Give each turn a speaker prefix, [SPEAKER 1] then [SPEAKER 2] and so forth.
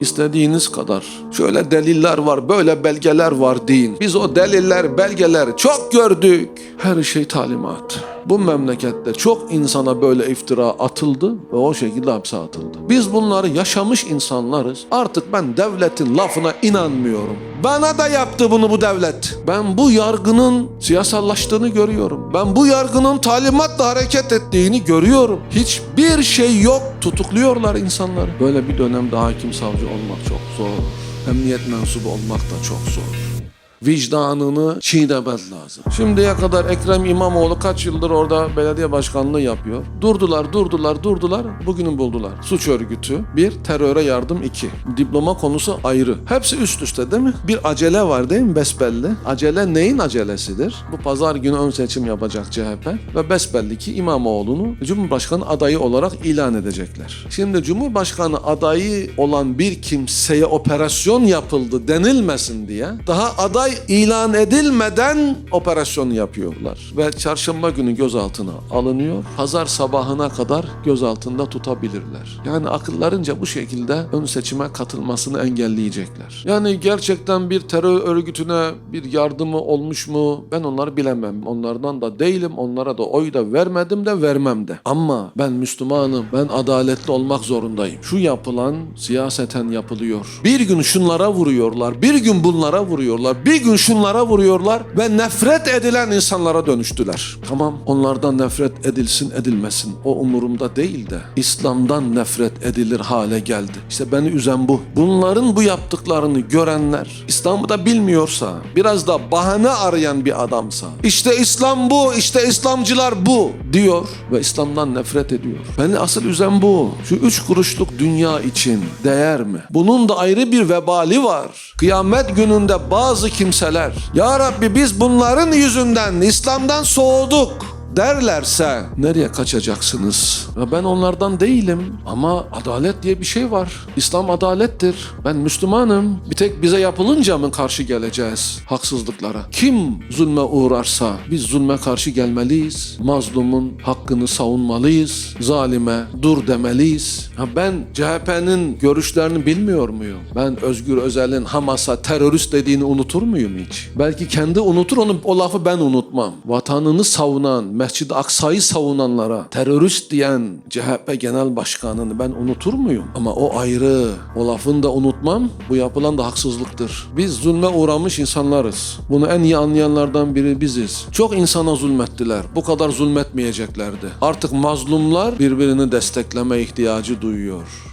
[SPEAKER 1] İstediğiniz kadar. Şöyle deliller var, böyle belgeler var deyin. Biz o deliller, belgeler çok gördük. Her şey talimat. Bu memlekette çok insana böyle iftira atıldı ve o şekilde hapse atıldı. Biz bunları yaşamış insanlarız. Artık ben devletin lafına inanmıyorum. Bana da yaptı bunu bu devlet. Ben bu yargının siyasallaştığını görüyorum. Ben bu yargının talimatla hareket ettiğini görüyorum. Hiçbir şey yok. Tutukluyorlar insanları. Böyle bir dönemde hakim savcı olmak çok zor. Emniyet mensubu olmak da çok zor vicdanını çiğnemen lazım. Şimdiye kadar Ekrem İmamoğlu kaç yıldır orada belediye başkanlığı yapıyor. Durdular, durdular, durdular. Bugünü buldular. Suç örgütü. Bir, teröre yardım. iki Diploma konusu ayrı. Hepsi üst üste değil mi? Bir acele var değil mi? Besbelli. Acele neyin acelesidir? Bu pazar günü ön seçim yapacak CHP ve besbelli ki İmamoğlu'nu Cumhurbaşkanı adayı olarak ilan edecekler. Şimdi Cumhurbaşkanı adayı olan bir kimseye operasyon yapıldı denilmesin diye daha aday ilan edilmeden operasyon yapıyorlar. Ve çarşamba günü gözaltına alınıyor. Pazar sabahına kadar gözaltında tutabilirler. Yani akıllarınca bu şekilde ön seçime katılmasını engelleyecekler. Yani gerçekten bir terör örgütüne bir yardımı olmuş mu ben onları bilemem. Onlardan da değilim. Onlara da oy da vermedim de vermem de. Ama ben Müslümanım. Ben adaletli olmak zorundayım. Şu yapılan siyaseten yapılıyor. Bir gün şunlara vuruyorlar. Bir gün bunlara vuruyorlar. Bir gün şunlara vuruyorlar ve nefret edilen insanlara dönüştüler. Tamam onlardan nefret edilsin edilmesin. O umurumda değil de İslam'dan nefret edilir hale geldi. İşte beni üzen bu. Bunların bu yaptıklarını görenler İslam'ı da bilmiyorsa biraz da bahane arayan bir adamsa işte İslam bu işte İslamcılar bu diyor ve İslam'dan nefret ediyor. Beni asıl üzen bu. Şu üç kuruşluk dünya için değer mi? Bunun da ayrı bir vebali var. Kıyamet gününde bazı kimseler. Ya Rabbi biz bunların yüzünden İslam'dan soğuduk derlerse nereye kaçacaksınız? Ve ben onlardan değilim ama adalet diye bir şey var. İslam adalettir. Ben Müslümanım. Bir tek bize yapılınca mı karşı geleceğiz haksızlıklara? Kim zulme uğrarsa biz zulme karşı gelmeliyiz. Mazlumun hakkını savunmalıyız. Zalime dur demeliyiz. Ha ben CHP'nin görüşlerini bilmiyor muyum? Ben Özgür Özel'in Hamas'a terörist dediğini unutur muyum hiç? Belki kendi unutur onu o lafı ben unutmam. Vatanını savunan, Mescid-i Aksa'yı savunanlara terörist diyen CHP Genel Başkanı'nı ben unutur muyum? Ama o ayrı. O lafını da unutmam. Bu yapılan da haksızlıktır. Biz zulme uğramış insanlarız. Bunu en iyi anlayanlardan biri biziz. Çok insana zulmettiler. Bu kadar zulmetmeyeceklerdi. Artık mazlumlar birbirini destekleme ihtiyacı duyuyor.